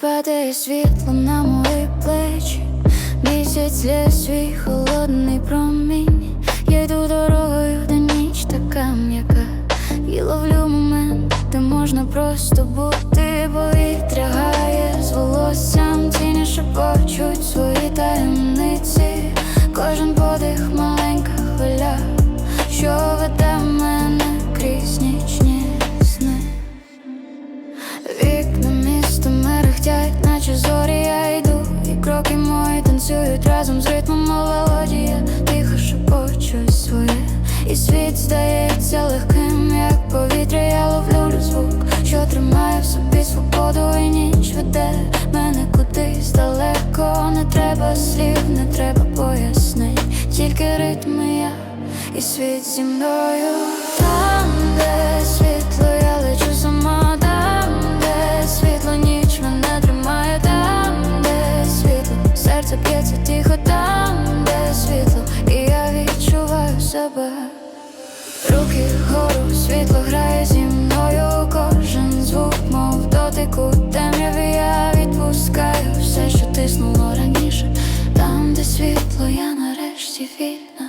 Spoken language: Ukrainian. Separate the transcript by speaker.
Speaker 1: падає світло на мої плечі, місяць лє свій холодний промінь. Я йду дорогою, де ніч така м'яка, і ловлю момент, де можна просто бути, повітря наче зорі я йду, і кроки мої танцюють разом з ритмом мелодія Тихо шепочу своє, і світ здається легким, як повітря, я ловлю звук, що тримає в собі свободу, і ніч веде мене кудись далеко. Не треба слів, не треба пояснень, тільки ритм і я і світ зі мною серце тихо, там, де світло, і я відчуваю себе. Руки вгору, світло грає зі мною, кожен звук, мов дотику темряві я відпускаю все, що тиснуло раніше, там, де світло, я нарешті вільна.